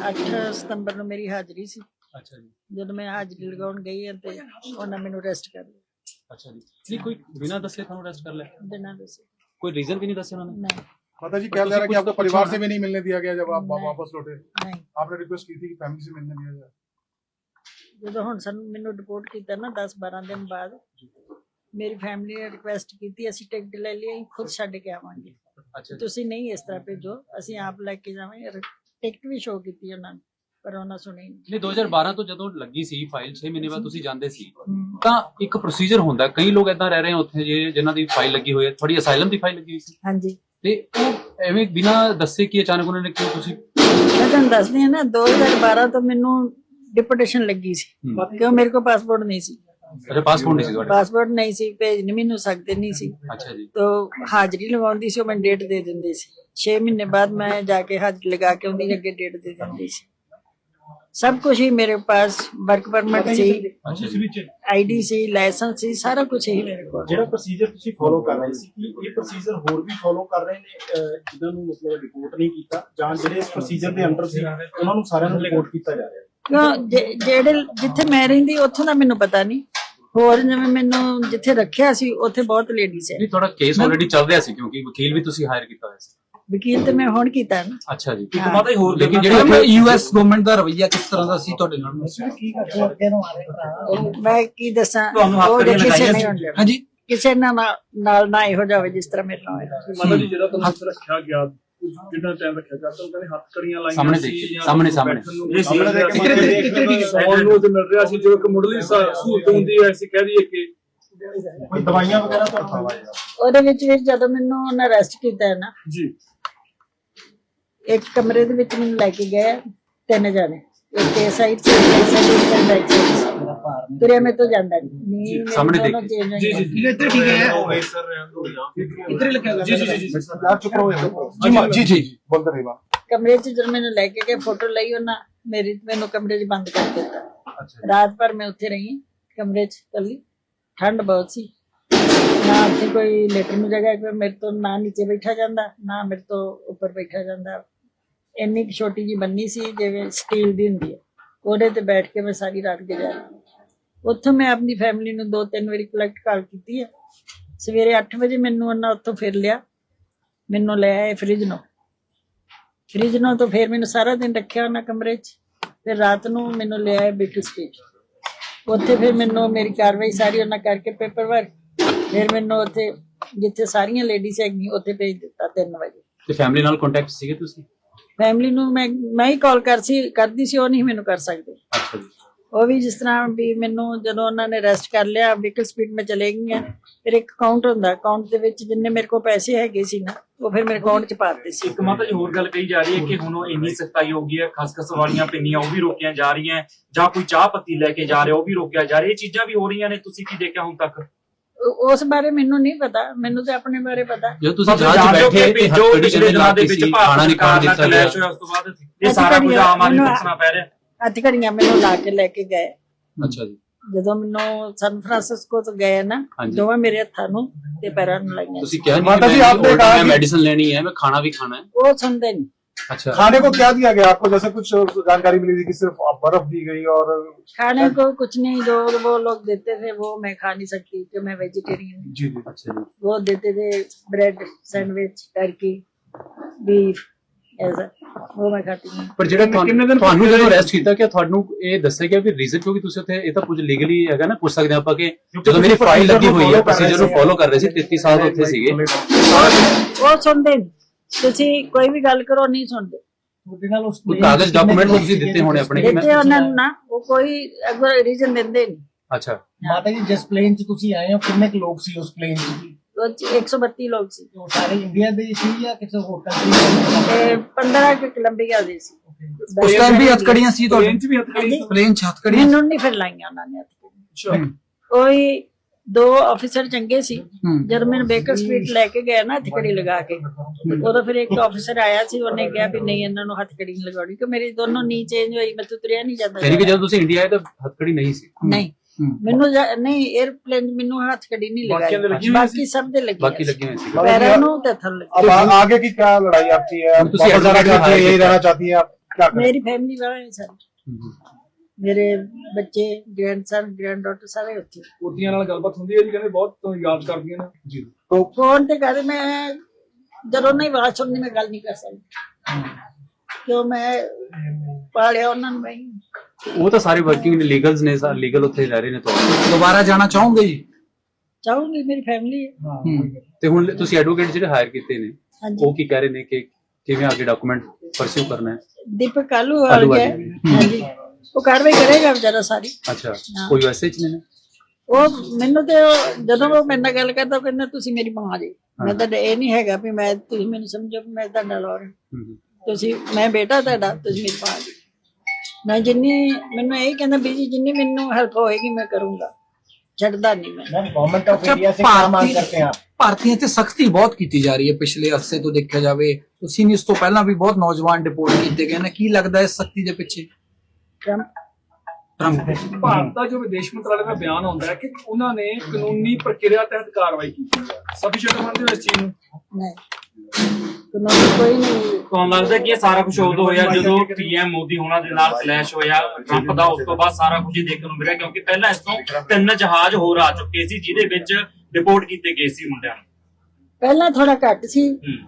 8 ਸਤੰਬਰ ਨੂੰ ਮੇਰੀ ਹਾਜ਼ਰੀ ਸੀ ਅੱਛਾ ਜੀ ਜਦੋਂ ਮੈਂ ਹਾਜ਼ਰੀ ਲਗਾਉਣ ਗਈ ਹਾਂ ਤੇ ਉਹਨਾਂ ਮੈਨੂੰ ਅਰੈਸਟ ਕਰ ਲਿਆ ਅੱਛਾ ਜੀ ਨਹੀਂ ਕੋਈ ਬਿਨਾਂ ਦੱਸੇ ਤੁਹਾਨੂੰ ਅਰੈਸਟ ਕਰ ਲਿਆ ਬਿਨਾਂ ਦੱਸੇ ਕੋਈ ਰੀਜ਼ਨ ਵੀ ਨਹੀਂ ਦੱਸਿਆ ਉਹਨਾਂ ਨੇ ਨਹੀਂ माता जी कह जा रहा है कि आपको परिवार से भी नहीं मिलने दिया गया जब आप नहीं। वापस लौटे ਨਹੀਂ आपने रिक्वेस्ट की थी कि फैमिली से मिलने दिया जाए ਜਦੋਂ ਹੁਣ ਸਾਨੂੰ ਮੈਨੂੰ ਰਿਪੋਰਟ ਕੀਤਾ ਨਾ 10 12 ਦਿਨ ਬਾਅਦ ਮੇਰੀ ਫੈਮਿਲੀ ਨੇ ਰਿਕੁਐਸਟ ਕੀਤੀ ਅਸੀਂ ਟਿਕਟ ਲੈ ਲਈ ਅਸੀਂ ਖੁਦ ਛੱਡ ਕੇ ਆਵਾਂਗੇ ਅੱਛਾ ਜੀ ਤੁਸੀਂ ਨਹੀਂ ਇਸ ਤਰ੍ਹਾਂ ਭੇਜੋ ਅਸੀਂ ਆਪ ਲੈ ਕੇ ਜਾਵਾਂਗੇ ਟਿਕਟ ਵੀ ਸ਼ੋਅ ਕੀਤੀ ਉਹਨਾਂ ਨੂੰ ਪਰ ਉਹਨਾਂ ਸੁਣੀ ਨਹੀਂ ਨਹੀਂ 2012 ਤੋਂ ਜਦੋਂ ਲੱਗੀ ਸੀ ਫਾਈਲ 6 ਮਹੀਨੇ ਬਾਅਦ ਤੁਸੀਂ ਜਾਂਦੇ ਸੀ ਤਾਂ ਇੱਕ ਪ੍ਰੋਸੀਜਰ ਹੁੰਦਾ ਕਈ ਲੋਕ ਇਦਾਂ ਰਹਿ ਰਹੇ ਆ ਉੱਥੇ ਜੇ ਜਿਨ੍ਹਾਂ ਦੀ ਫਾਈਲ ਲੱਗੀ ਹੋਈ ਹੈ ਥੋੜੀ ਅਸਾਈਲਮ ਦੀ ਫਾਈਲ ਲੱਗੀ ਹੋਈ ਸੀ। ਹਾਂਜੀ। ਤੇ ਉਹ ਐਵੇਂ ਬਿਨਾਂ ਦੱਸੇ ਕਿ ਅਚਾਨਕ ਉਹਨਾਂ ਨੇ ਕਿਉਂ ਤੁਸੀਂ ਮੈਂ ਤੁਹਾਨੂੰ ਦੱਸਦੀ ਹਾਂ ਨਾ 2012 ਤੋਂ ਮੈਨੂੰ ਡਿਪੋਟੇਸ਼ਨ ਲੱਗੀ ਸੀ। ਕਿਉਂ ਮੇਰੇ ਕੋਲ ਪਾਸਪੋਰਟ ਨਹੀਂ ਸੀ। ਅੱਛਾ ਪਾਸਪੋਰਟ ਨਹੀਂ ਸੀ ਤੁਹਾਡਾ ਪਾਸਪੋਰਟ ਨਹੀਂ ਸੀ ਭੇਜ ਨਹੀਂ ਮੈਨੂੰ ਸਕਦੇ ਨਹੀਂ ਸੀ। ਅੱਛਾ ਜੀ। ਤੋ ਹਾਜ਼ਰੀ ਲਗਾਉਂਦੀ ਸੀ ਉਹ ਮੈਨੂੰ ਡੇਟ ਦੇ ਦਿੰਦੇ ਸੀ। 6 ਮਹੀਨੇ ਬਾਅਦ ਮੈਂ ਜਾ ਕੇ ਹਾਜ਼ਰੀ ਲਗਾ ਕੇ ਉਹਦੀ ਅੱਗੇ ਡੇਟ ਦੇ ਦਿੰਦੀ ਸੀ। ਸਭ ਕੁਝ ਹੀ ਮੇਰੇ ਪਾਸ ਵਰਕ ਪਰਮਿਟ ਸੀ ਅੱਛਾ ਜੀ। ਆਈਡੀ ਸੀ ਲਾਇਸੈਂਸ ਸੀ ਸਾਰਾ ਕੁਝ ਹੀ ਮੇਰੇ ਕੋਲ। ਜਿਹੜਾ ਪ੍ਰੋਸੀਜਰ ਤੁਸੀਂ ਫੋਲੋ ਕਰ ਰਹੇ ਸੀ ਕੀ ਇਹ ਪ੍ਰੋਸੀਜਰ ਹੋਰ ਵੀ ਫੋਲੋ ਕਰ ਰਹੇ ਨੇ ਜਿਨ੍ਹਾਂ ਨੂੰ ਮਤਲਬ ਰਿਪੋਰਟ ਨਹੀਂ ਕੀਤਾ ਜਾਂ ਜਿਹੜੇ ਇਸ ਪ੍ਰੋਸੀਜਰ ਦੇ ਅੰਡਰ ਸੀ ਉਹਨਾਂ ਨੂੰ ਸਾਰਿਆਂ ਨੂੰ ਰਿਪੋਰਟ ਕੀਤਾ ਜਾ ਰਿਹਾ? ਹੈ ਜਿਹੜੇ ਜਿੱਥੇ ਮੈਂ ਰਹਿੰਦੀ ਉੱਥੋਂ ਦਾ ਮੈਨੂੰ ਪਤਾ ਨਹੀਂ। ਹੋਰ ਜਿਵੇਂ ਮੈਨੂੰ ਜਿੱਥੇ ਰੱਖਿਆ ਸੀ ਉੱਥੇ ਬਹੁਤ ਲੇਡੀਜ਼ ਹੈ। ਨਹੀਂ ਤੁਹਾਡਾ ਕੇਸ ਆਲਰੇਡੀ ਚੱਲ ਰਿਹਾ ਸੀ ਕਿਉਂਕਿ ਵਕੀਲ ਵੀ ਤੁਸੀਂ ਹਾਇਰ ਕੀਤਾ ਹੋਇਆ ਸੀ। ਵਕੀਲ ਤੇ ਮੈਂ ਹੁਣ ਕੀਤਾ ਨਾ। ਅੱਛਾ ਜੀ ਹਾਂ। ਮਾਤਾ ਜੀ ਹੋਰ ਲੇਕਿਨ ਜਿਹੜੇ ਯੂਐਸ ਗਵਰਨਮੈਂਟ ਦਾ ਰਵਈਆ ਕਿਸ ਤਰ੍ਹਾਂ ਦਾ ਸੀ ਤੁਹਾਡੇ ਨਾਲ? ਮੈਂ ਕੀ ਦੱਸਾਂ? ਤੁਹਾਨੂੰ ਹੱਥ ਲਗਾਈਆਂ ਦੇਣਾ। ਹਾਂਜੀ। ਕਿਸੇ ਨਾਲ ਨਾ- ਨਾਲ ਨਾ ਇਹੋ ਜਾਵੇ ਜਿਸ ਤਰ੍ਹਾਂ ਮੇਰੇ ਨਾਲ ਹੋਇਆ। ਮਾਤਾ ਜੀ ਜਿਹੜਾ ਤੁਹਾਨੂੰ ਰੱਖਿਆ ਗਿਆ ਕਿੰਨਾ ਟਾਈਮ ਰੱਖਿਆ ਤਾਂ ਉਹ ਕਹਿੰਦੇ ਹੱਥ ਕੜੀਆਂ ਲਾਈਆਂ ਸਾਹਮਣੇ ਜਾਂ ਸਾਹਮਣੇ- ਸਾਹਮਣੇ। ਸਾਹਮਣੇ ਦੇਖ ਕੇ ਦੇਖ- ਦੇਖ- ਦੇਖ- ਸੌਣ ਨੂੰ ਤੇ ਮਿਲ ਰਿਹਾ ਸੀ ਜੋ ਇੱਕ ਮੁੱਢਲੀ ਸਾ- ਸਹੂਲਤ ਹੁੰਦੀ ਹੈ ਅਸੀਂ ਕਹਿ ਦਈਏ ਕਿ ਕੋਈ ਦਵਾਈਆਂ ਵਗੈਰਾ ਤੋਂ ਉਹਦੇ ਵਿੱਚ ਵੀ ਜਦੋਂ ਮੈਨੂੰ ਉਹਨਾਂ ਅਰੈਸਟ ਕੀਤਾ ਹੈ ਨਾ ਜੀ। ਇੱਕ ਕਮਰੇ ਦੇ ਵਿੱਚ ਮੈਨੂੰ ਲੈ ਕੇ ਗਏ ਤਿੰਨ ਜਾਣੇ। ਇੱਕ ਇਸ ਸਾਈਡ ਇੱਕ ਸਾਈਡ ਇੱਕ ਬੈਕ ਸਾਈਡ ਕਮਰੇ 'ਚ ਜਦ ਮੈਨੂੰ ਲੈ ਕੇ ਗਏ ਫੋਟੋ ਲਈ ਉਹਨਾਂ ਮੇਰੀ ਮੈਨੂੰ ਕਮਰੇ 'ਚ ਬੰਦ ਕਰ ਦਿੱਤਾ। ਰਾਤ ਭਰ ਮੈਂ ਉੱਥੇ ਰਹੀ ਕਮਰੇ 'ਚ ਕੱਲੀ ਠੰਡ ਬਹੁਤ ਸੀ। ਨਾ ਉੱਥੇ ਕੋਈ ਲੈਟਰਿੰਗ ਜਗ੍ਹਾ ਕਿ ਮੇਰੇ ਤੋਂ ਨਾ ਨੀਚੇ ਬੈਠਾ ਜਾਂਦਾ ਨਾ ਮੇਰੇ ਤੋਂ ਉੱਪਰ ਬੈਠਾ ਜਾਂਦਾ। ਇੰਨੀ ਛੋਟੀ ਜੀ ਬੰਨੀ ਸੀ ਜਿਵੇਂ ਸਟੀਲ ਦੀ ਹੁੰਦੀ ਹੈ। ਉਹਦੇ ਤੇ ਬੈਠ ਕੇ ਮੈਂ ਸਾਰੀ ਰਾਤ ਗੁਜ਼ਾਰੀ। ਉੱਥੋਂ ਮੈਂ ਆਪਣੀ ਫੈਮਿਲੀ ਨੂੰ ਦੋ ਤਿੰਨ ਵਾਰੀ ਕਲੈਕਟ ਕਾਲ ਕੀਤੀ ਹੈ ਸਵੇਰੇ 8 ਵਜੇ ਮੈਨੂੰ ਉਹਨਾਂ ਉੱਥੋਂ ਫਿਰ ਲਿਆ। ਮੈਨੂੰ ਲੈ ਆਏ ਫ੍ਰਿਜ ਨੂੰ ਫ੍ਰਿਜ ਨੂੰ ਤਾਂ ਫਿਰ ਮੈਨੂੰ ਸਾਰਾ ਦਿਨ ਰੱਖਿਆ ਉਹਨਾਂ ਕਮਰੇ 'ਚ। ਫਿਰ ਰਾਤ ਨੂੰ ਮੈਨੂੰ ਲੈ ਆਏ ਬਿਟਲ ਸਟੇਜ ਉੱਥੇ ਫਿਰ ਮੈਨੂੰ ਮੇਰੀ ਕਾਰਵਾਈ ਸਾਰੀ ਉਹਨਾਂ ਕਰਕੇ ਪੇਪਰ ਵਰਕ ਫਿਰ ਮੈਨੂੰ ਉੱਥੇ ਜਿੱਥੇ ਸਾਰੀਆਂ ਲੇਡੀਜ਼ ਹੈਗੀਆਂ ਉੱਥੇ ਭੇਜ ਦਿੱਤਾ 3 ਵਜੇ। ਤੇ ਫੈਮਿਲੀ ਨਾਲ ਕੰਟੈਕਟ ਸੀਗੇ ਤੁਸੀਂ? ਫੈਮਿਲੀ ਨੂੰ ਮੈਂ ਮੈਂ ਹੀ ਕਾਲ ਕਰ ਸੀ ਕਰਦੀ ਸੀ ਉਹ ਨਹੀਂ ਮੈਨੂੰ ਕਰ ਸਕਦੇ। ਅੱਛਾ ਜੀ। ਉਹ ਵੀ ਜਿਸ ਤਰ੍ਹਾਂ ਵੀ ਮੈਨੂੰ ਜਦੋਂ ਉਹਨਾਂ ਨੇ ਅਰੈਸਟ ਕਰ ਲਿਆ ਵਹੀਕਲ ਸਪੀਡ ਮੈਂ ਚਲੇ ਗਈਆਂ ਫਿਰ ਇੱਕ ਅਕਾਊਂਟ ਹੁੰਦਾ ਅਕਾਊਂਟ ਦੇ ਵਿੱਚ ਜਿੰਨੇ ਮੇਰੇ ਕੋਲ ਪੈਸੇ ਹੈਗੇ ਸੀ ਨਾ ਉਹ ਫਿਰ ਮੇਰੇ ਅਕਾਊਂਟ 'ਚ ਪਾ ਦਿੱਤੇ ਸੀ। ਇੱਕ ਮਾਤਾ ਜੀ ਹੋਰ ਗੱਲ ਕਹੀ ਜਾ ਰਹੀ ਹੈ ਕਿ ਹੁਣ ਉਹ ਇੰਨੀ ਸਖਤਾਈ ਹੋ ਗਈ ਹੈ ਖਸਖਸ ਵਾਲੀਆਂ ਪਿੰਨੀਆਂ ਉਹ ਵੀ ਰੋਕੀਆਂ ਜਾ ਰਹੀਆਂ ਜਾਂ ਕੋਈ ਚਾਹ ਪੱਤੀ ਲੈ ਕੇ ਜਾ ਰਿਹਾ ਉਹ ਵੀ ਰੋਕਿਆ ਜਾ ਰਿਹਾ ਇਹ ਚੀਜ਼ਾਂ ਵੀ ਹੋ ਰਹੀਆਂ ਨੇ ਤੁਸੀਂ ਕੀ ਦੇਖਿਆ ਹੁਣ ਤੱਕ? ਉਸ ਬਾਰੇ ਮੈਨੂੰ ਨਹੀਂ ਪਤਾ ਮੈਨੂੰ ਤੇ ਆਪਣੇ ਬਾਰੇ ਪਤਾ। ਜਦੋਂ ਤੁਸੀਂ ਜਹਾਜ਼ ਬੈਠੇ ਤੇ ਜੋ ਪਿਛਲੇ ਦਿਨਾਂ ਦੇ ਵਿੱਚ ਭਾਰਤ ਸਰਕਾਰ ਦਿੱਤਾ ਕਲੈਸ਼ ਹੋਇਆ ਉਸ ਤੋਂ ਬਾਅਦ ਇਹ ਸਾਰਾ ਕੁਝ ਆਮ ਆਦਮੀ ਨੂੰ ਦੱਸਣਾ ਪੈ ਰਿਹਾ। ਹੱਥ ਘੜੀਆਂ ਮੈਨੂੰ ਲਾ ਕੇ ਲੈ ਕੇ ਗਏ ਅੱਛਾ ਜੀ ਜਦੋਂ ਮੈਨੂੰ ਸਨ ਫਰਾਂਸਿਸਕੋ ਤੋਂ ਗਏ ਨਾ ਹਾਂਜੀ। ਦੋਵਾਂ ਮੇਰੇ ਹੱਥਾਂ ਨੂੰ ਤੇ ਪੈਰਾਂ ਨੂੰ ਲਾਈਆਂ ਤੁਸੀਂ ਕਿਹਾ ਨਹੀਂ ਮਾਤਾ ਕਿ ਜੀ, ਮੈਂ आपने order कहा में कि- मेडिसिन लेनी है मैं खाना भी खाना है ਉਹ ਸੁਣਦੇ ਨਹੀਂ अच्छा खाने को क्या दिया गया आपको जैसे कुछ जानकारी मिली थी कि सिर्फ बर्फ दी गई और खाने को कुछ नहीं जो वो लोग देते थे वो मैं खा नहीं सकती क्योंकि मैं वेजिटेरियन हूँ जी जी अच्छा जी वो देते थे ब्रेड सैंडविच टर्की बीफ ऐसा वो मैं खाती हूँ ਪਰ ਜਿਹੜਾ ਕਿੰਨੇ ਤੁਹਾਨੂੰ ਦਿਨ ਤੁਹਾਨੂੰ ਜਦੋਂ ਅਰੈਸਟ ਕੀਤਾ ਕਿ ਤੁਹਾਨੂੰ ਇਹ ਦੱਸਿਆ ਗਿਆ ਵੀ ਰੀਜ਼ਨ ਕਿਉਂਕਿ ਤੁਸੀਂ ਉੱਥੇ ਇਹ ਤਾਂ ਕੁਝ ਲੀਗਲੀ ਹੈਗਾ ਨਾ ਪੁੱਛ ਸਕਦੇ ਹਾਂ ਆਪਾਂ ਕਿ ਜਦੋਂ ਮੇਰੀ ਫਾਈਲ ਲੱਗੀ ਹੋਈ ਹੈ ਪ੍ਰੋਸੀਜਰ ਨੂੰ ਫੋਲੋ ਕਰ ਰਹੇ ਸੀ 33 ਸਾਲ ਉੱਥੇ ਸੀਗੇ वो सुनते नहीं ਤੁਸੀਂ ਕੋਈ ਵੀ ਗੱਲ ਕਰੋ ਨਹੀਂ ਸੁਣਦੇ ਕੋਈ ਕਾਗਜ਼ ਡਾਕੂਮੈਂਟ ਤੁਸੀਂ ਦਿੱਤੇ ਹੋਣੇ ਆਪਣੇ ਕਿ ਮੈਂ ਦਿੱਤੇ ਉਹਨਾਂ ਨੂੰ ਨਾ ਉਹ ਕੋਈ ਅਗਰ ਰੀਜ਼ਨ ਦਿੰਦੇ ਨਹੀਂ ਅੱਛਾ ਮਾਤਾ ਜੀ ਜਿਸ ਪਲੇਨ 'ਚ ਤੁਸੀਂ ਆਏ ਹੋ ਕਿੰਨੇ ਕੁ ਲੋਕ ਸੀ ਉਸ ਪਲੇਨ 'ਚ ਉਹ 'ਚ 132 ਲੋਕ ਸੀ। ਉਹ ਸਾਰੇ ਇੰਡੀਆ ਦੇ ਸੀ ਜਾਂ ਕਿਸੇ ਹੋਰ ਕੰਟਰੀ ਦੇ ਤੇ 15 ਕਿ ਕੋਲੰਬੀਆ ਦੇ ਸੀ। ਉਸ ਟਾਈਮ ਵੀ ਹੱਥਕੜੀਆਂ ਸੀ ਟ੍ਰੇਨ 'ਚ ਵੀ ਹੱਥ ਕੜੀ ਹਾਂਜੀ। ਪਲੇਨ 'ਚ ਹੱਥਕੜੀਆਂ ਮੈਨੂੰ ਨਹੀਂ ਫਿਰ ਲਾਈਆਂ ਉਹਨਾਂ ਨੇ ਕੋਈ ਦੋ ਅਫੀਸਰ ਚੰਗੇ ਸੀ। ਜਦ ਮੈਨੂੰ ਬੇਕਰ ਸਟਰੀਟ ਲੈ ਕੇ ਗਏ ਨਾ ਹੱਥਕੜੀ ਲਗਾ ਕੇ ਉਦੋਂ ਫਿਰ ਇੱਕ ਅਫੀਸਰ ਆਇਆ ਸੀ ਉਹਨੇ ਕਿਹਾ ਵੀ ਨਹੀਂ ਇਹਨਾਂ ਨੂੰ ਹੱਥਕੜੀ ਨਹੀਂ ਲਗਾਉਣੀ ਕਿ ਮੇਰੀ ਦੋਨੋਂ ਨੀ ਚੇਂਜ ਹੋਈ ਮੈਂ ਤੁਰਿਆ ਨਹੀਂ ਜਾਂਦਾ ਯਾਨੀ ਕਿ ਜਦੋਂ ਤੁਸੀਂ ਇੰਡੀਆ ਆਏ ਤਾਂ ਹੱਥਕੜੀ ਨਹੀਂ ਸੀ? ਨਹੀਂ। ਮੈਨੂੰ ਨਹੀਂ 에ਅਰਪਲੇਨ ਮੈਨੂੰ ਹੱਥ ਕੜੀ ਨਹੀਂ ਬਾਕੀਆਂ ਲਗਾਈ। ਬਾਕੀ ਸਭ ਦੇ ਲੱਗੀ ਬਾਕੀ ਲੱਗੇ हुए हैं पैरों ਨੂੰ ਤੇ ਥੱਲੇ। अब आ- आगे की क्या लड़ाई आपकी है आप तुसी वापस जाना advocate चाहती है हो, यही क्या? रहना चाहती है आप क्या करें? ਮੇਰੇ ਬੱਚੇ ਗ੍ਰੈਂਡਸਨ ਗ੍ਰੈਂਡਡਾਟਰ ਸਾਰੇ ਉੱਥੇ। ਕੁੜੀਆਂ ਨਾਲ ਗੱਲਬਾਤ ਹੁੰਦੀ ਹੈ ਜੀ ਕਹਿੰਦੇ ਬਹੁਤ ਤੁਹਾਨੂੰ ਯਾਦ ਕਰਦੀਆਂ ਨੇ। जी तो ਫੋਨ ਤੇ ਕਰ ਮੈਂ ਜਦੋਂ ਨਹੀਂ ਆਵਾਜ਼ ਸੁਣਨੀ ਮੈਂ ਗੱਲ ਨਹੀਂ ਕਰ ਸਕਦੀ। ਕਿਉਂ ਮੈਂ ਪਾਲਿਆ ਉਹਨਾਂ ਨੂੰ ਮੈਂ ਉਹ ਤਾਂ ਸਾਰੇ ਵਰਕਿੰਗ ਨੇ ਲੀਗਲਸ ਨੇ ਸਾਰੇ ਲੀਗਲ ਉੱਥੇ ਰਹਿ ਰਹੇ ਨੇ ਤੋਂ ਦੁਬਾਰਾ ਜਾਣਾ ਚਾਹੋਗੇ ਜੀ? ਚਾਹੂੰਗੀ ਮੇਰੀ ਫੈਮਿਲੀ ਹੈ। ਤੇ ਹੁਣ ਤੁਸੀਂ ਐਡਵੋਕੇਟ ਜਿਹੜੇ ਹਾਇਰ ਕੀਤੇ ਨੇ ਹਾਂਜੀ। ਉਹ ਕੀ ਕਹਿ ਰਹੇ ਨੇ ਕਿ ਕਿਵੇਂ ਅੱਗੇ ਡਾਕੂਮੈਂਟ ਪਰਸਿਊ ਕਰਨਾ ਹੈ? ਦੀਪਕ ਕਾਲੂ ਆ ਗਿਆ। ਹਾਂਜੀ। ਉਹ ਕਾਰਵਾਈ ਕਰੇਗਾ ਵਿਚਾਰਾ ਸਾਰੀ। ਅੱਛਾ। ਹਾਂ। ਕੋਈ ਵੈਸੇ ਚ ਨੇ? ਉਹ ਮੈਨੂੰ ਤੇ ਉਹ- ਜਦੋਂ ਉਹ ਮੇਰੇ ਨਾਲ ਗੱਲ ਕਰਦਾ ਉਹ ਕਹਿੰਦਾ ਤੁਸੀਂ ਮੇਰੀ ਮਾਂ ਜੀ। ਮੈਂ ਤਾਂ ਇਹ ਨਹੀਂ ਹੈਗਾ ਵੀ ਮੈਂ ਤੁਸੀਂ ਮੈਨੂੰ ਸਮਝੋ ਵੀ ਮੈਂ ਤੁਹਾਡਾ ਲੋਰ ਤੁਸੀਂ ਮੈਂ ਬੇਟਾ ਤੁਹਾਡਾ ਤੁਸੀਂ ਮੇਰੀ ਮਾਂ ਜੀ। ਮੈਂ ਜਿੰਨੀ ਮੈਨੂੰ ਇਹ ਕਹਿੰਦਾ ਵੀ ਜੀ ਜਿੰਨੀ ਮੈਨੂੰ ਹੈਲਪ ਹੋਏਗੀ ਮੈਂ ਕਰੂੰਗਾ ਛੱਡਦਾ ਨਹੀਂ ਮੈਂ मैम गवर्नमेंट ऑफ इंडिया से क्या मांग करते हैं आप ਭਾਰਤੀਆਂ ਤੇ ਸਖਤੀ ਬਹੁਤ ਕੀਤੀ ਜਾ ਰਹੀ ਹੈ ਪਿਛਲੇ ਅਰਸੇ ਤੋਂ ਦੇਖਿਆ ਜਾਵੇ ਤੁਸੀਂ ਨਹੀਂ ਇਸ ਤੋਂ ਪਹਿਲਾਂ ਵੀ ਬਹੁਤ ਨੌਜਵਾਨ ਡਿਪੋਰਟ ਕੀਤੇ ਗਏ ਨੇ ਕੀ ਲੱਗਦਾ ਹੈ ਇਸ ਸਖਤੀ ਦੇ ਪਿੱਛੇ ਟਰੰਪ ਟਰੰਪ ਭਾਰਤ ਦਾ ਜੋ ਵਿਦੇਸ਼ ਮੰਤਰਾਲੇ ਦਾ ਬਿਆਨ ਆਉਂਦਾ ਹੈ ਕਿ ਉਹਨਾਂ ਨੇ ਕਾਨੂੰਨੀ ਪ੍ਰਕਿਰਿਆ ਤਹਿਤ ਕਾਰਵਾਈ ਕੀਤੀ ਹੈ ਸਫੀਸ਼ੀਐਂਟ ਮੰਨਦੇ ਹੋ ਇਸ ਚੀਜ਼ ਨੂੰ ਨਹੀਂ ਕਾਨੂੰਨ ਕੋਈ ਨਹੀਂ ਤੁਹਾਨੂੰ ਲੱਗਦਾ ਕਿ ਇਹ ਸਾਰਾ ਕੁਝ ਉਦੋਂ ਹੋਇਆ ਜਦੋਂ ਪੀਐਮ ਮੋਦੀ ਹੋਣਾ ਦੇ ਨਾਲ ਕਲੈਸ਼ ਹੋਇਆ ਟਰੰਪ ਦਾ ਉਸ ਤੋਂ ਬਾਅਦ ਸਾਰਾ ਕੁਝ ਹੀ ਦੇਖਣ ਨੂੰ ਮਿਲਿਆ ਕਿਉਂਕਿ ਪਹਿਲਾਂ ਇਸ ਤੋਂ ਤਿੰਨ ਜਹਾਜ਼ ਹੋਰ ਆ ਚੁੱਕੇ ਸੀ ਜਿਹਦੇ ਵਿੱਚ ਰਿਪੋਰਟ ਕੀਤੇ ਗਏ ਸੀ ਮੁੰਡਿਆਂ ਨੂੰ। ਪਹਿਲਾਂ ਥੋੜਾ ਘੱਟ ਸੀ।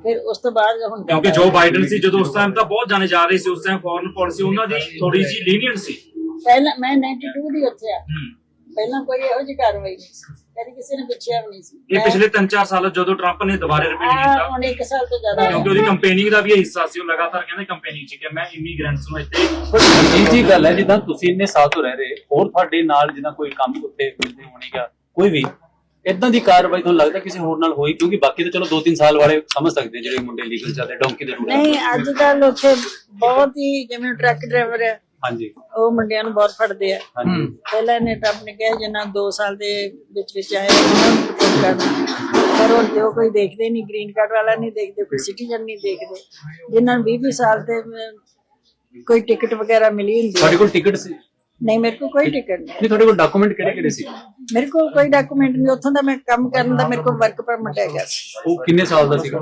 ਫਿਰ ਉਸ ਤੋਂ ਬਾਅਦ ਹੁਣ ਕਿਉਂਕਿ ਜੋ ਬਾਈਡਨ ਸੀ ਜਦੋਂ ਉਸ ਟਾਈਮ ਤਾਂ ਬਹੁਤ ਜਾਣੇ ਜਾ ਰਹੇ ਸੀ ਉਸ ਟਾਈਮ ਫੋਰਨ ਪਾਲਿਸੀ ਉਹਨਾਂ ਦੀ ਥੋੜੀ ਜਿਹੀ ਲੀਨੀਅੰਟ ਸੀ। ਪਹਿਲਾਂ ਮੈਂ 92 ਦੀ ਉੱਥੇ ਆ। ਪਹਿਲਾਂ ਕੋਈ ਇਹੋ ਜਿਹੀ ਕਾਰਵਾਈ ਨਹੀਂ ਸੀ। ਕਦੀ ਕਿਸੇ ਨੇ ਪੁੱਛਿਆ ਵੀ ਨਹੀਂ ਸੀ। ਇਹ ਮੈਂ- ਪਿਛਲੇ 3-4 ਸਾਲ ਜਦੋਂ ਟਰੰਪ ਨੇ ਦੁਬਾਰਾ ਰਿਪੀਟ ਕੀਤਾ ਹੁਣ ਇੱਕ ਸਾਲ ਤੋਂ ਜ਼ਿਆਦਾ ਕਿਉਂਕਿ ਉਹਦੀ ਕੰਪੇਨਿੰਗ ਦਾ ਵੀ ਇਹ ਹਿੱਸਾ ਸੀ ਉਹ ਲਗਾਤਾਰ ਕਹਿੰਦੇ ਕੰਪੇਨਿੰਗ ਚ ਕਿ ਮੈਂ ਇਮੀਗ੍ਰੈਂਟਸ ਨੂੰ ਇੱਥੇ ਇਹ ਜੀ ਗੱਲ ਹੈ ਜਿੱਦਾਂ ਤੁਸੀਂ ਇੰਨੇ ਸਾਲ ਤੋਂ ਰਹਿ ਰਹੇ ਹੋਰ ਤੁਹਾਡੇ ਨਾਲ ਜਿੱਦਾਂ ਕੋਈ ਕੰਮ ਉੱਤੇ ਮਿਲਦੇ ਹੋਣੇ ਜਾਂ ਕੋਈ ਵੀ ਇਦਾਂ ਦੀ ਕਾਰਵਾਈ ਤੁਹਾਨੂੰ ਲੱਗਦਾ ਕਿਸੇ ਹੋਰ ਨਾਲ ਹੋਈ? ਕਿਉਂਕਿ ਬਾਕੀ ਤਾਂ ਚਲੋ 2-3 ਸਾਲ ਵਾਲੇ ਸਮਝ ਸਕਦੇ ਜਿਹੜੇ ਮੁੰਡੇ ਲੀਗਲ ਚੱਲਦੇ ਡੌਂਕੀ ਦੇ ਰੂਟ ਨਹੀਂ ਅੱਜ ਕੱਲ ਉੱਥੇ ਬਹੁਤ ਹੀ ਜਿਵੇਂ ਟਰੱਕ ਡਰਾਈਵਰ ਹੈ ਹਾਂਜੀ। ਉਹ ਮੁੰਡਿਆਂ ਨੂੰ ਬਹੁਤ ਫੜਦੇ ਆ। ਹਾਂਜੀ। ਪਹਿਲਾਂ ਇਹਨੇ ਟਰੱਪ ਨੇ ਕਿਹਾ ਜਿੰਨਾ 2 ਸਾਲ ਦੇ ਵਿੱਚ ਵਿੱਚ ਆਏ ਉਹਨਾਂ ਨੂੰ ਰਿਪੋਰਟ ਕਰਨਾ। ਪਰ ਹੁਣ ਤੇ ਉਹ ਕੋਈ ਦੇਖਦੇ ਨਹੀਂ ਗ੍ਰੀਨ ਕਾਰਡ ਵਾਲਾ ਨਹੀਂ ਦੇਖਦੇ ਕੋਈ ਸਿਟੀਜ਼ਨ ਨਹੀਂ ਦੇਖਦੇ। ਜਿਨ੍ਹਾਂ ਨੂੰ 20 ਸਾਲ ਤੇ ਕੋਈ ਟਿਕਟ ਵਗੈਰਾ ਮਿਲੀ ਹੁੰਦੀ ਹੈ। ਕੋਲ ਟਿਕਟ ਸੀ। ਨਹੀਂ ਮੇਰੇ ਕੋਲ ਕੋਈ ਟਿਕਟ ਨਹੀਂ। ਨਹੀਂ ਤੁਹਾਡੇ ਕੋਲ ਡਾਕੂਮੈਂਟ ਕਿਹੜੇ ਕਿਹੜੇ ਸੀ? ਮੇਰੇ ਕੋਲ ਕੋਈ ਡਾਕੂਮੈਂਟ ਨਹੀਂ ਉੱਥੋਂ ਦਾ ਮੈਂ ਕੰਮ ਕਰਨ ਦਾ ਮੇਰੇ ਕੋਲ ਵਰਕ ਪਰਮਿਟ ਹੈਗਾ ਸੀ। ਉਹ ਕਿੰਨੇ ਸਾਲ ਦਾ ਸੀਗਾ?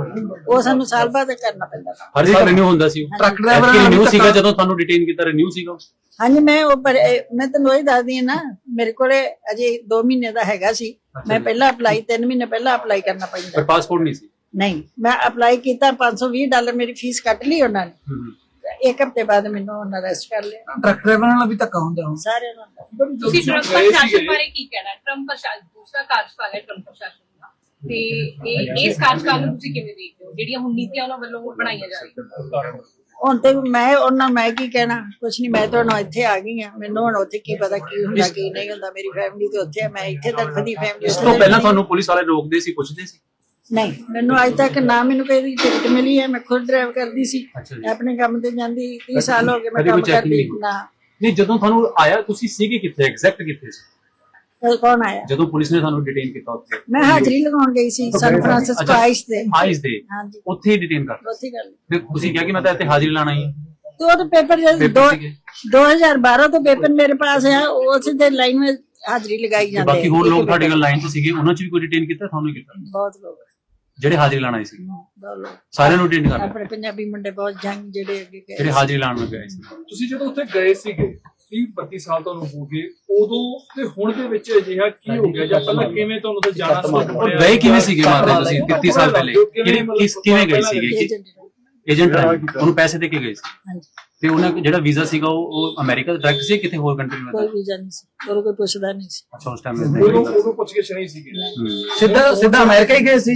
ਉਹ ਸਾਨੂੰ ਸਾਲ ਬਾਅਦ ਕਰਨਾ ਪੈਂਦਾ ਸੀ। ਹਰ ਸਾਲ ਰਿਨਿਊ ਹੁੰਦਾ ਸੀ ਟਰੱਕ ਡਰਾਈਵਰ ਰਿਨਿਊ ਸੀਗਾ ਜਦੋਂ ਤੁਹਾਨੂੰ ਡਿਟੇਨ ਕੀਤਾ ਰਿਨਿਊ ਸੀਗਾ ਹਾਂਜੀ ਮੈਂ ਉਹ ਪਰ ਇਹ- ਮੈਂ ਤੈਨੂੰ ਉਹੀ ਦੱਸਦੀ ਹਾਂ ਨਾ ਮੇਰੇ ਕੋਲੇ ਅਜੇ 2 ਮਹੀਨੇ ਦਾ ਹੈਗਾ ਸੀ। ਮੈਂ ਪਹਿਲਾਂ ਅਪਲਾਈ 3 ਮਹੀਨੇ ਪਹਿਲਾਂ ਅਪਲਾਈ ਕਰਨਾ ਪੈਂਦਾ। ਪਰ ਪਾਸਪੋਰਟ ਨਹੀਂ ਸੀ? ਨਹੀਂ ਮੈਂ ਅਪਲਾਈ ਕੀਤਾ 520 ਡਾਲਰ ਮੇਰੀ ਫੀਸ ਕੱਟ ਲਈ ਉਹਨਾਂ ਨੇ। ਇੱਕ ਹਫ਼ਤੇ ਬਾਅਦ ਮੈਨੂੰ ਉਹਨਾਂ ਅਰੈਸਟ ਕਰ ਲਿਆ। ਟਰੱਕ ਡਰਾਈਵਰ ਨਾਲ ਵੀ ਧੱਕਾ ਹੁੰਦਾ ਹੁਣ। ਸਾਰੇ ਉਹਨਾਂ ਦਾ ਤੁਸੀਂ ਟਰੰਪ। ਪ੍ਰਸ਼ਾਸਨ ਬਾਰੇ ਕੀ ਕਹਿਣਾ? ਟਰੰਪ ਪ੍ਰਸ਼ਾਸਨ ਦੂਸਰਾ ਕਾਰਜਕਾਲ ਹੈ ਟਰੰਪ ਪ੍ਰਸ਼ਾਸਨ ਦਾ। ਤੇ ਇਹ ਇਸ ਕਾਰਜਕਾਲ ਨੂੰ ਤੁਸੀਂ ਕਿਵੇਂ ਦੇਖਦੇ ਹੋ? ਜਿਹੜੀਆਂ ਹੁਣ ਨੀਤੀਆਂ ਉਹਨਾਂ ਵੱਲੋਂ ਬਣਾਈਆਂ ਜਾ ਰਹੀਆਂ। ਹੁਣ ਤੇ ਮੈਂ ਉਹਨਾਂ ਮੈਂ ਕੀ ਕਹਿਣਾ? ਕੁਛ ਨਹੀਂ ਮੈਂ ਤਾਂ ਹੁਣ ਇੱਥੇ ਆ ਗਈ ਆ ਮੈਨੂੰ ਹੁਣ ਉੱਥੇ ਕੀ ਪਤਾ ਕੀ ਹੁੰਦਾ ਕੀ ਨਹੀਂ ਹੁੰਦਾ। ਮੇਰੀ ਫੈਮਿਲੀ ਤੇ ਉੱਥੇ ਆ। ਮੈਂ ਇੱਥੇ ਤੱਕ ਦੀ ਫੈਮਿਲੀ ਇਸ ਤੋਂ ਪਹਿਲਾਂ ਤੁਹਾਨੂੰ ਪੁਲਿਸ ਵਾਲੇ ਰੋਕਦੇ ਸੀ ਪੁੱਛਦੇ ਸੀ? ਨਹੀਂ ਮੈਨੂੰ ਅੱਜ ਤੱਕ ਨਾ ਮੈਨੂੰ ਕੋਈ ਵੀ ਟਿਕਟ ਮਿਲੀ ਹੈ ਮੈਂ ਖੁਦ ਡਰਾਈਵ ਕਰਦੀ ਸੀ। ਆਪਣੇ ਕੰਮ ਤੇ ਜਾਂਦੀ 30 ਸਾਲ ਹੋ ਗਏ ਮੈਂ ਕੰਮ ਕਰਦੀ। ਨਾ। ਨਹੀਂ ਜਦੋਂ ਤੁਹਾਨੂੰ ਆਇਆ ਤੁਸੀਂ ਸੀਗੇ ਕਿੱਥੇ? ਐਗਜ਼ੈਕਟ ਕਿੱਥੇ ਸੀ? ਉਹ ਕੌਣ ਆਇਆ? ਜਦੋਂ ਪੁਲਿਸ ਨੇ ਤੁਹਾਨੂੰ ਡਿਟੇਨ ਕੀਤਾ ਉੱਥੇ? ਮੈਂ ਹਾਜ਼ਰੀ ਲਗਾਉਣ ਗਈ ਸੀ ਸੈਨ ਫਰਾਂਸਿਸਕੋ ਅੱਛਾ, ਤੇ ਆਈਸ ਦੇ ਹਾਂਜੀ। ਉੱਥੇ ਹੀ ਡਿਟੇਨ ਕਰ ਉੱਥੇ ਗੱਲ ਫਿਰ ਤੁਸੀਂ ਕਿਹਾ ਕਿ ਮੈਂ ਤਾਂ ਇੱਥੇ ਹਾਜ਼ਰੀ ਲਾਣਾ ਹੀ। ਹੈ। ਉਹ ਤਾਂ ਪੇਪਰ ਜਦ ਦੋ- ਸੀਗੇ। 2012 ਤੋਂ ਪੇਪਰ ਮੇਰੇ ਪਾਸ ਹੈ ਉਹ ਸਿੱਧੇ ਲਾਈਨ ਵਿੱਚ ਹਾਜ਼ਰੀ ਲਗਾਈ ਤੇ ਜਾਂਦੇ ਬਾਕੀ ਹੋਰ ਲੋਕ ਤੁਹਾਡੇ ਕੋਲ ਲਾਈਨ 'ਚ ਸੀਗੇ ਉਹਨਾਂ 'ਚ ਵੀ ਕੋਈ ਡਿਟੇਨ ਕੀਤਾ ਤੁਹਾਨੂੰ ਕੀਤਾ? ਬਹੁਤ ਲੋਕ। ਜਿਹੜੇ ਹਾਜ਼ਰੀ ਲਾਣ ਆਏ ਸੀ। ਸਾਰਿਆਂ ਨੂੰ ਅਟੈਂਡ ਕਰਨਾ ਆਪਣੇ ਪੰਜਾਬੀ ਮੁੰਡੇ ਬਹੁਤ ਜੰਗ ਜਿਹੜੇ ਅੱਗੇ ਗਏ ਜਿਹੜੇ ਹਾਜ਼ਰੀ ਲਾਣ ਨੂੰ ਗਏ ਸੀ। ਤੁਸੀਂ ਜਦੋਂ ਉੱਥੇ ਗਏ ਸੀਗੇ 30 32 ਸਾਲ ਤੁਹਾਨੂੰ ਹੋ ਗਏ ਉਦੋਂ ਤੇ ਹੁਣ ਦੇ ਵਿੱਚ ਅਜਿਹਾ ਕੀ ਹੋ ਗਿਆ ਜਾਂ ਪਹਿਲਾਂ ਕਿਵੇਂ ਤੁਹਾਨੂੰ ਤੇ ਜਾਣਾ ਸੀ? ਔਰ ਗਏ ਕਿਵੇਂ ਸੀਗੇ ਮਾਤਾ ਤੁਸੀਂ? 33 ਸਾਲ ਪਹਿਲੇ? ਕਿਹੜੇ ਕਿਸ ਕਿਵੇਂ ਗਏ ਸੀਗੇ? ਏਜੰਟ ਉਹਨੂੰ ਪੈਸੇ ਦੇ ਕੇ ਗਏ ਸੀ? ਤੇ ਉਹਨਾਂ ਜਿਹੜਾ ਵੀਜ਼ਾ ਸੀਗਾ ਉਹ ਅਮਰੀਕਾ ਦਾ ਡਾਇਰੈਕਟ ਸੀ ਕਿਤੇ ਹੋਰ ਕੰਟਰੀ ਦਾ ਕੋਈ ਵੀਜ਼ਾ ਨਹੀਂ ਸੀ। ਹੋਰ ਕੋਈ ਪੁੱਛਦਾ ਨਹੀਂ ਸੀ। ਅੱਛਾ ਉਸ ਟਾਈਮ ਦੇ ਉਹਨੂੰ ਪੁੱਛ ਕੇ ਨਹੀਂ ਸੀਗੇ। ਸਿੱਧਾ ਸਿੱਧਾ ਅਮਰੀਕਾ ਹੀ ਗਏ ਸੀ?